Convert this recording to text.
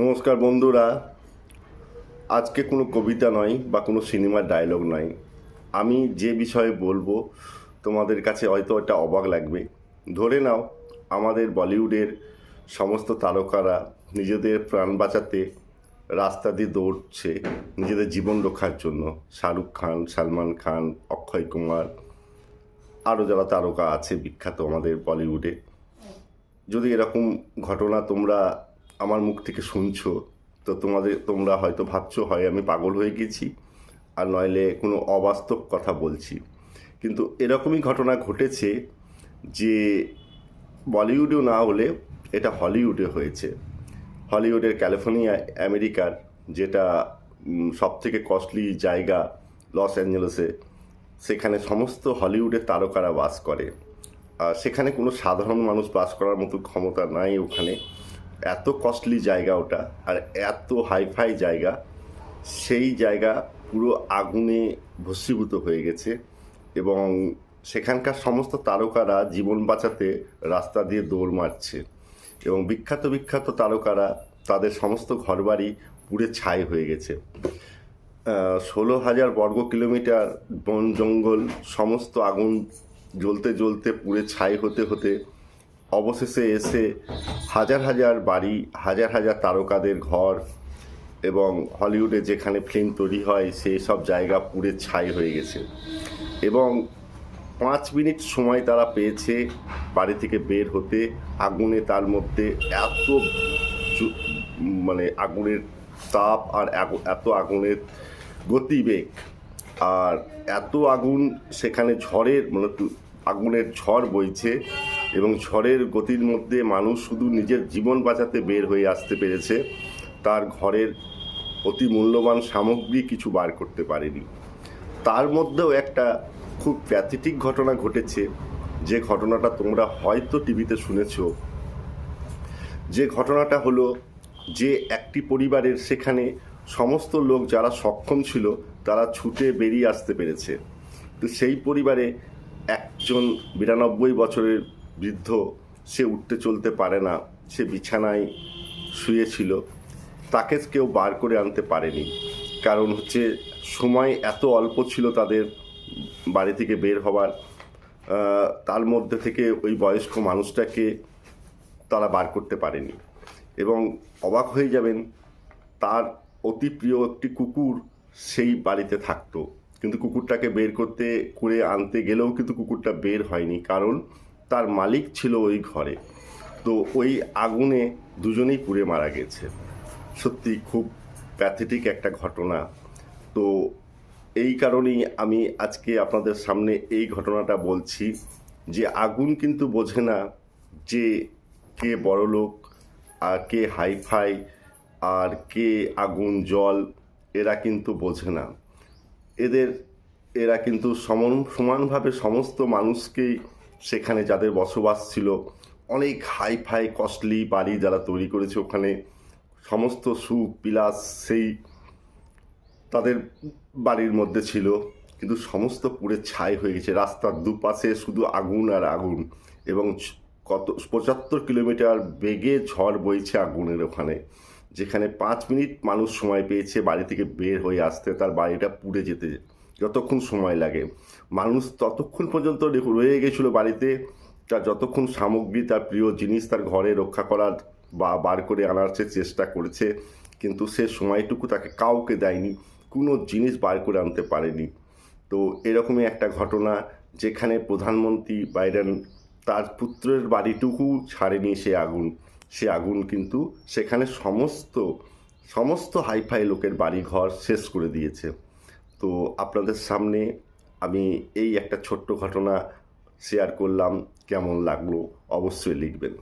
নমস্কার বন্ধুরা। আজকে কোনো কবিতা নয় বা কোনো সিনেমার ডায়লগ নয়। আমি যে বিষয়ে বলব, তোমাদের কাছে হয়তো এটা অবাক লাগবে। ধরে নাও, আমাদের বলিউডের সমস্ত তারকারা নিজেদের প্রাণ বাঁচাতে রাস্তা দিয়ে দৌড়ছে নিজেদের জীবন রক্ষার জন্য। শাহরুখ খান, সালমান খান, অক্ষয় কুমার আরও যারা তারকা আছে বিখ্যাত আমাদের বলিউডে। যদি এরকম ঘটনা তোমরা আমার মুখ থেকে শুনছো, তো তোমাদের, তোমরা হয়তো ভাবছ, হয় আমি পাগল হয়ে গেছি, আর নইলে কোনো অবাস্তব কথা বলছি। কিন্তু এরকমই ঘটনা ঘটেছে যে বলিউডেও না হলে এটা হলিউডে হয়েছে। হলিউডের ক্যালিফোর্নিয়া, আমেরিকার যেটা সবথেকে কস্টলি জায়গা লস অ্যাঞ্জেলেসে, সেখানে সমস্ত হলিউডের তারকারা বাস করে। আর সেখানে কোনো সাধারণ মানুষ বাস করার মতো ক্ষমতা নাই ওখানে। এত কস্টলি জায়গা ওটা আর এত হাইফাই জায়গা, সেই জায়গা পুরো আগুনে ভস্মীভূত হয়ে গেছে এবং সেখানকার সমস্ত তারকারা জীবন বাঁচাতে রাস্তা দিয়ে দৌড় মারছে এবং বিখ্যাত বিখ্যাত তারকারা তাদের সমস্ত ঘরবাড়ি পুড়ে ছাই হয়ে গেছে। ষোলো হাজার বর্গ কিলোমিটার বন জঙ্গল, সমস্ত আগুন জ্বলতে জ্বলতে পুড়ে ছাই হতে হতে অবশেষে এসে হাজার হাজার বাড়ি, হাজার হাজার তারকাদের ঘর এবং হলিউডে যেখানে ফিল্ম তৈরি হয় সেই সব জায়গা পুড়ে ছাই হয়ে গেছে। এবং পাঁচ মিনিট সময় তারা পেয়েছে বাড়ি থেকে বের হতে। আগুনে তার মধ্যে এত মানে আগুনের তাপ আর এত আগুনের গতিবেগ আর এত আগুন সেখানে ঝড়ের মানে আগুনের ঝড় বইছে এবং ঝড়ের গতির মধ্যে মানুষ শুধু নিজের জীবন বাঁচাতে বের হয়ে আসতে পেরেছে, তার ঘরের অতি মূল্যবান সামগ্রী কিছু বার করতে পারেনি। তার মধ্যেও একটা খুব প্যাথেটিক ঘটনা ঘটেছে, যে ঘটনাটা তোমরা হয়তো টিভিতে শুনেছো। যে ঘটনাটা হলো যে একটি পরিবারের সেখানে সমস্ত লোক যারা সক্ষম ছিল, তারা ছুটে বেরিয়ে আসতে পেরেছে। তো সেই পরিবারে একজন বিরানব্বই বছরের বৃদ্ধ, সে উঠতে চলতে পারে না, সে বিছানায় শুয়েছিল তাকে কেউ বার করে আনতে পারেনি। কারণ হচ্ছে, সময় এত অল্প ছিল তাদের বাড়ি থেকে বের হওয়ার তার মধ্যে থেকে ওই বয়স্ক মানুষটাকে তারা বার করতে পারেনি। এবং অবাক হয়ে যাবেন, তার অতি প্রিয় একটি কুকুর সেই বাড়িতে থাকতো। কিন্তু কুকুরটাকে বের করতে, করে আনতে গেলেও কিন্তু কুকুরটা বের হয়নি। কারণ তার মালিক ছিল ওই ঘরে। তো ওই আগুনে দুজনেই পুড়ে মারা গেছে। সত্যি খুব প্যাথেটিক একটা ঘটনা। তো এই কারণেই আমি আজকে আপনাদের সামনে এই ঘটনাটা বলছি যে আগুন কিন্তু বোঝে না যে কে বড় লোক, আর কে হাইফাই, আর কে আগুন, জল, এরা কিন্তু বোঝে না। এদের, এরা কিন্তু সমান, সমানভাবে সমস্ত মানুষকেই সেখানে যাদের বসবাস ছিল, অনেক হাই ফাই কস্টলি বাড়ি যারা তৈরি করেছে ওখানে, সমস্ত সুখ, বিলাস সেই তাদের বাড়ির মধ্যে ছিল। কিন্তু সমস্ত পুড়ে ছাই হয়ে গেছে। রাস্তার দুপাশে শুধু আগুন আর আগুন এবং কত, পঁচাত্তর কিলোমিটার বেগে ঝড় বইছে আগুনের ওখানে, যেখানে পাঁচ মিনিট মানুষ সময় পেয়েছে বাড়ি থেকে বের হয়ে আসতে। তার বাড়িটা পুড়ে যেতে যতক্ষণ সময় লাগে। মানুষ ততক্ষণ পর্যন্ত রয়ে গেছিল বাড়িতে। তার যতক্ষণ সামগ্রী, তার প্রিয় জিনিস তার ঘরে রক্ষা করার বা বার করে আনার সে চেষ্টা করেছে। কিন্তু সে সময়টুকু তাকে কাউকে দেয়নি। কোনো জিনিস বার করে আনতে পারেনি। তো এরকমই একটা ঘটনা যেখানে প্রধানমন্ত্রী বাইডেন তার পুত্রের বাড়িটুকু ছাড়েনি সে আগুন। সে আগুন কিন্তু সেখানে সমস্ত সমস্ত হাইফাই লোকের বাড়ি ঘর শেষ করে দিয়েছে। তো আপনাদের সামনে আমি এই একটা ছোট্ট ঘটনা শেয়ার করলাম কেমন লাগল অবশ্যই লিখবেন।